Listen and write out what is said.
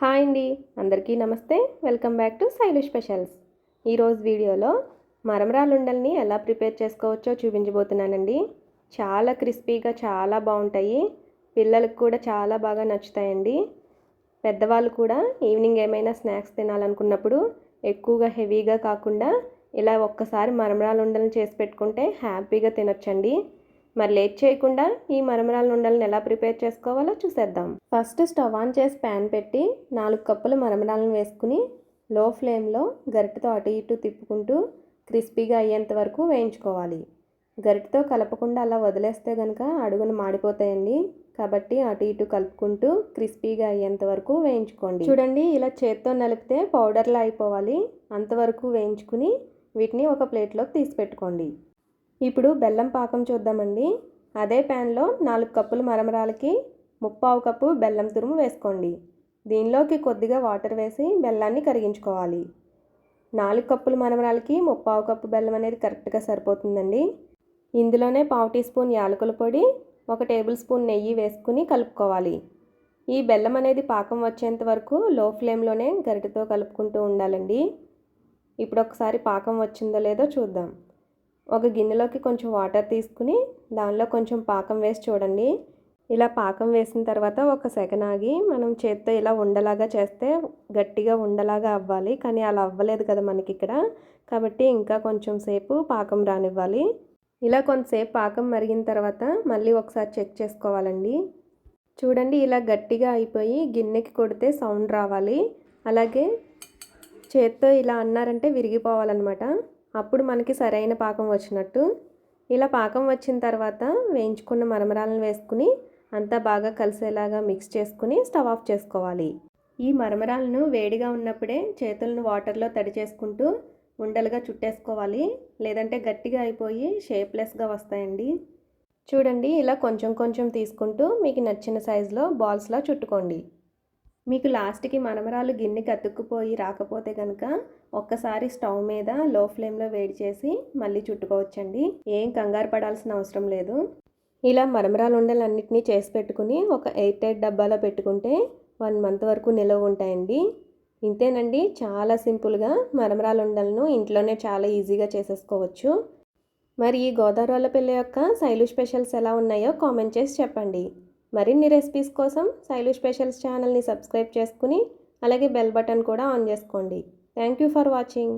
Hi అండి. అందరికీ నమస్తే. Welcome back to Sailu specials. ఈరోజు వీడియోలో మరమరాలుండల్ని ఎలా ప్రిపేర్ చేసుకోవచ్చో చూపించబోతున్నానండి. చాలా క్రిస్పీగా చాలా బాగుంటాయి. పిల్లలకు కూడా చాలా బాగా నచ్చుతాయండి. పెద్దవాళ్ళు కూడా ఈవినింగ్ ఏమైనా స్నాక్స్ తినాలనుకున్నప్పుడు ఎక్కువగా హెవీగా కాకుండా ఇలా ఒక్కసారి మరమరాలుండల్ని చేసి పెట్టుకుంటే హ్యాపీగా తినొచ్చండి. మరి లేట్ చేయకుండా ఈ మరమరాల నుండలను ఎలా ప్రిపేర్ చేసుకోవాలో చూసేద్దాం. ఫస్ట్ స్టవ్ ఆన్ చేసి ప్యాన్ పెట్టి నాలుగు కప్పులు మరమరాలను వేసుకుని లో ఫ్లేమ్లో గరిటతో అటు ఇటు తిప్పుకుంటూ క్రిస్పీగా అయ్యేంత వరకు వేయించుకోవాలి. గరిటతో కలపకుండా అలా వదిలేస్తే కనుక అడుగును మాడిపోతాయండి. కాబట్టి అటు ఇటు కలుపుకుంటూ క్రిస్పీగా అయ్యేంత వరకు వేయించుకోండి. చూడండి ఇలా చేత్తో నలిపితే పౌడర్లా అయిపోవాలి. అంతవరకు వేయించుకుని వీటిని ఒక ప్లేట్లోకి తీసి పెట్టుకోండి. ఇప్పుడు బెల్లం పాకం చూద్దామండి. అదే ప్యాన్లో నాలుగు కప్పులు మరమరాలకి ముప్పావు కప్పు బెల్లం తురుము వేసుకోండి. దీనిలోకి కొద్దిగా వాటర్ వేసి బెల్లాన్ని కరిగించుకోవాలి. నాలుగు కప్పులు మరమరాలకి ముప్పావు కప్పు బెల్లం అనేది కరెక్ట్గా సరిపోతుందండి. ఇందులోనే పావు టీ స్పూన్ యాలకుల పొడి ఒక టేబుల్ స్పూన్ నెయ్యి వేసుకుని కలుపుకోవాలి. ఈ బెల్లం అనేది పాకం వచ్చేంత వరకు లో ఫ్లేమ్లోనే గరిటతో కలుపుకుంటూ ఉండాలండి. ఇప్పుడు ఒకసారి పాకం వచ్చిందో లేదో చూద్దాం. ఒక గిన్నెలోకి కొంచెం వాటర్ తీసుకుని దానిలో కొంచెం పాకం వేసి చూడండి. ఇలా పాకం వేసిన తర్వాత ఒక సెకండ్ ఆగి మనం చేత్తో ఇలా ఉండలాగా చేస్తే గట్టిగా ఉండలాగా అవ్వాలి. కానీ అలా అవ్వలేదు కదా మనకి ఇక్కడ. కాబట్టి ఇంకా కొంచెం సేపు పాకం రానివ్వాలి. ఇలా కొంతసేపు పాకం మరిగిన తర్వాత మళ్ళీ ఒకసారి చెక్ చేసుకోవాలండి. చూడండి ఇలా గట్టిగా అయిపోయి గిన్నెకి కొడితే సౌండ్ రావాలి. అలాగే చేత్తో ఇలా అన్నారంటే విరిగిపోవాలన్నమాట. అప్పుడు మనకి సరైన పాకం వచ్చినట్టు. ఇలా పాకం వచ్చిన తర్వాత వేయించుకున్న మరమరాలను వేసుకుని అంతా బాగా కలిసేలాగా మిక్స్ చేసుకుని స్టవ్ ఆఫ్ చేసుకోవాలి. ఈ మరమరాలను వేడిగా ఉన్నప్పుడే చేతులను వాటర్లో తడి చేసుకుంటూ ఉండలుగా చుట్టేసుకోవాలి. లేదంటే గట్టిగా అయిపోయి షేప్లెస్గా వస్తాయండి. చూడండి ఇలా కొంచెం కొంచెం తీసుకుంటూ మీకు నచ్చిన సైజులో బాల్స్లా చుట్టుకోండి. మీకు లాస్ట్కి మనమరాలు గిన్నెకి అతుక్కుపోయి రాకపోతే కనుక ఒక్కసారి స్టవ్ మీద లో ఫ్లేమ్లో వేడి చేసి మళ్ళీ చుట్టుకోవచ్చండి. ఏం కంగారు పడాల్సిన అవసరం లేదు. ఇలా మరమరాలు ఉండలన్నింటినీ చేసి పెట్టుకుని ఒక ఎయిట్ ఎయిట్ డబ్బాలో పెట్టుకుంటే వన్ మంత్ వరకు నిలవ ఉంటాయండి. ఇంతేనండి చాలా సింపుల్గా మరమరాలు ఉండలను ఇంట్లోనే చాలా ఈజీగా చేసేసుకోవచ్చు. మరి ఈ గోదావరి పిల్ల యొక్క శైలు స్పెషల్స్ ఎలా ఉన్నాయో కామెంట్ చేసి చెప్పండి. మరిన్ని రెసిపీస్ కోసం శైలు స్పెషల్స్ ఛానల్ని సబ్స్క్రైబ్ చేసుకుని అలాగే బెల్ బటన్ కూడా ఆన్ చేసుకోండి. Thank you for watching.